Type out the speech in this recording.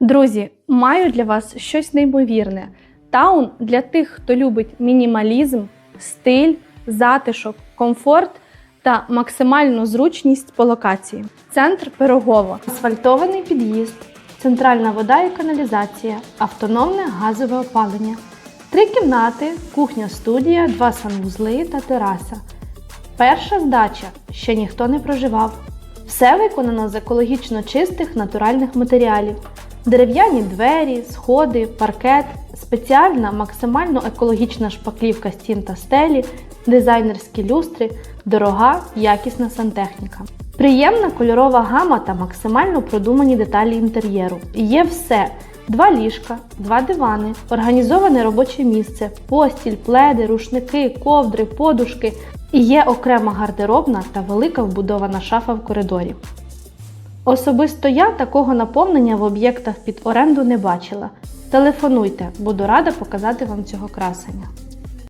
Друзі, маю для вас щось неймовірне. Таун для тих, хто любить мінімалізм, стиль, затишок, комфорт та максимальну зручність по локації. Центр Пирогово, асфальтований під'їзд, центральна вода і каналізація, автономне газове опалення, три кімнати, кухня-студія, два санвузли та тераса. Перша здача ще ніхто не проживав. Все виконано з екологічно чистих натуральних матеріалів. Дерев'яні двері, сходи, паркет, спеціальна максимально екологічна шпаклівка стін та стелі, дизайнерські люстри, дорога, якісна сантехніка. Приємна кольорова гама та максимально продумані деталі інтер'єру. Є все: два ліжка, два дивани, організоване робоче місце, постіль, пледи, рушники, ковдри, подушки. І є окрема гардеробна та велика вбудована шафа в коридорі. Особисто я такого наповнення в об'єктах під оренду не бачила. Телефонуйте, буду рада показати вам цього красення.